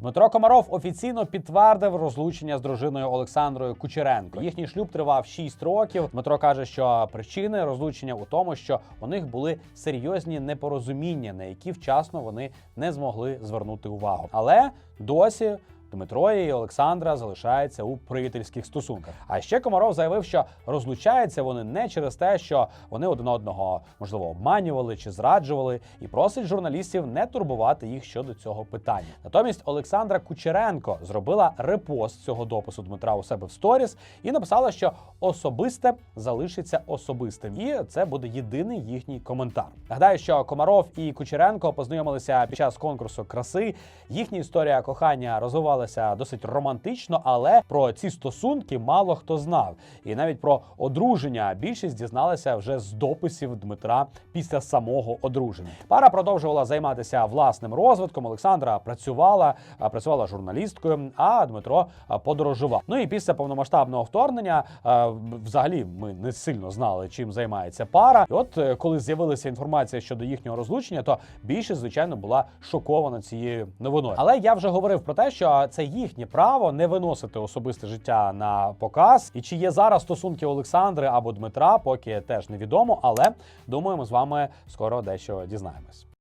Дмитро Комаров офіційно підтвердив розлучення з дружиною Олександрою Кучеренко. Їхній шлюб тривав 6 років. Дмитро каже, що причини розлучення у тому, що у них були серйозні непорозуміння, на які вчасно вони не змогли звернути увагу. Але досі. Дмитро і Олександра залишаються у приятельських стосунках. А ще Комаров заявив, що розлучаються вони не через те, що вони один одного можливо обманювали чи зраджували, і просить журналістів не турбувати їх щодо цього питання. Натомість Олександра Кучеренко зробила репост цього допису Дмитра у себе в сторіс і написала, що особисте залишиться особистим, і це буде єдиний їхній коментар. Нагадаю, що Комаров і Кучеренко познайомилися під час конкурсу краси. Їхня історія кохання розвивалася досить романтично, але про ці стосунки мало хто знав. І навіть про одруження більшість дізналася вже з дописів Дмитра після самого одруження. Пара продовжувала займатися власним розвитком. Олександра працювала, працювала журналісткою, а Дмитро подорожував. Ну і після повномасштабного вторгнення взагалі ми не сильно знали, чим займається пара. І от е, коли з'явилася інформація щодо їхнього розлучення, то більшість, звичайно, була шокована цією новиною. Але я вже говорив про те, що це їхнє право не виносити особисте життя на показ. І чи є зараз стосунки Олександри або Дмитра, поки теж невідомо. Але думаю, ми з вами скоро дещо дізнаємось.